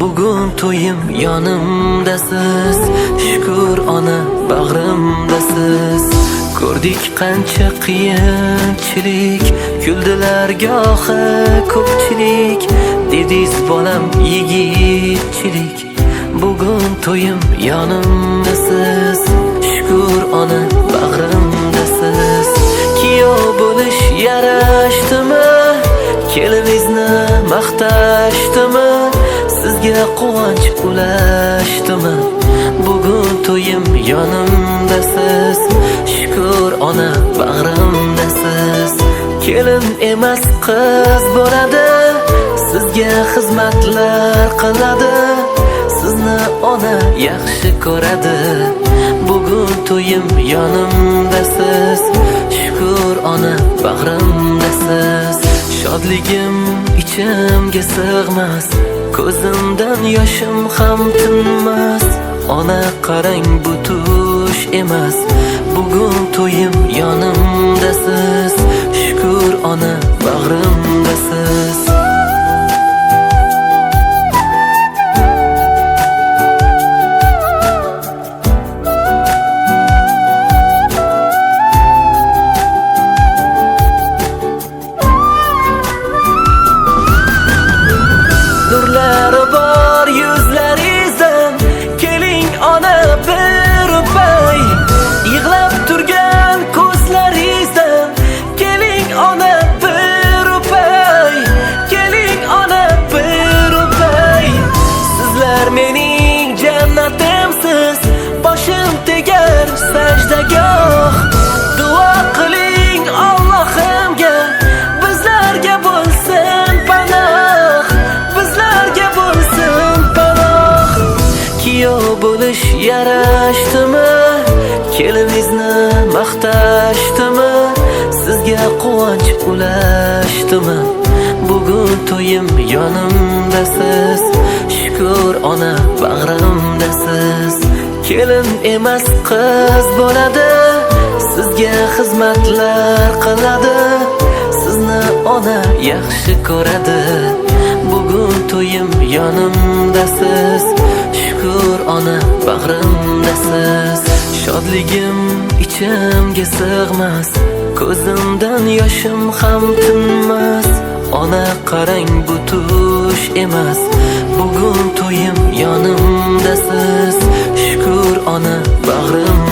Bugün toyum to'yim yonimdasiz shukur ona bag'rimdasiz ko'rdik qancha qiyinchilik kuldilar gohi ko'pchilik dediz bolam yigitchilik bugun to'yim yonimdasiz shukur ona bag'rimdasiz kuyov bo'lish yarashdimi kelinizni maqtashdimi senga quvonch ulashdiman bugun to'yim yonimdasiz shukur ona bag'rimdasiz kelin emas qiz bo'ladi sizga xizmatlar qiladi sizni ona yaxshi ko'radi bugun to'yim yonimdasiz shukur ona bag'rimdasiz shodligim ichimga sig'mas ko'zimdan yoshim ham tinmas ona qarang bu tush emas bugun to'yim yonimdasiz şükür ona bag'rimda yarashdimi keliningizni maqtashdimi sizga quvonch ulashdimi bugun to'yim yonimdasiz shukur ona bag'rimdasiz kelin emas qiz bo'ladi sizga xizmatlar qiladi sizni ona yaxshi ko'radi mutluyum yanımdasız Şükür ana bağrımdasız Şodligim ichimga sig'mas Ko'zimdan yoshim ham tinmas Ona qarang bu tush emas Bugun to'yim yonimdasiz şükür ana bag'rim